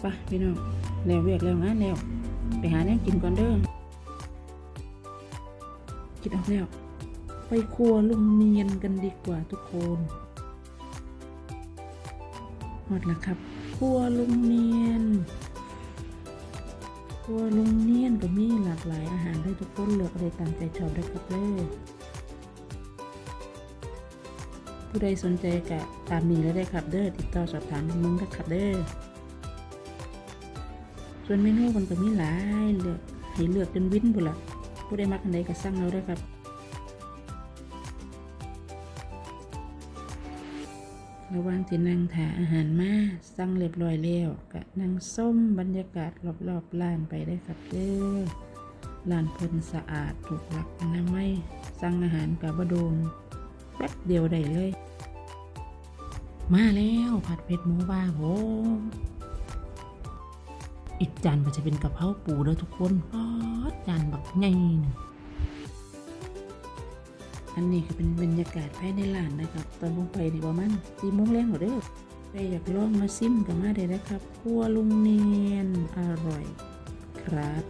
ไปพี่น้องแล้วเวียกแล้วงานแล้วไปหาแนวกินก่อนเด้อคิดออกแล้ว ไปครัวลุงเนียนกันดีกว่าทุกคนหมดแล้วครับครัวลุงเนียนครัวลุงเนียนก็มีหลากหลายอาหารให้ทุกคนเลือกอะไรตามใจชอบได้ครับเลยผู้ใดสนใจกะตามนี้แล้วได้ครับเด้อติดต่อสอบถามมึงได้ครับเด้อ ส่วนเมนูมันก็มีหลายเลือกให้เลือกจนวินบุละผู้ใดมักอันใดก็สั่งเอาได้ครับระว่างที่นั่งถาอาหารมาสั่งเรียบร้อยแล้วก็นั่งส้มบรรยากาศรอบๆร้านไปได้ครับเด้อร้านเพิ่นสะอาดถูกหลักอนามัยสั่งอาหารกับบโดนแป๊บเดียวได้เลย มาแล้วผัดเผ็ดหมูบ้าผม อีกจานก็จะเป็นกะเพราปูแล้วทุกคนป๊อดจานบักใหญ่หนึ่งอันนี้ก็เป็นบรรยากาศภายในร้านนะครับ ตอนลงไปนี่ประมาณสี่โมงแรงหมดเด้อใครอยากลองมาซิมกันมาได้นะครับครัวลุงเนียนอร่อยครับ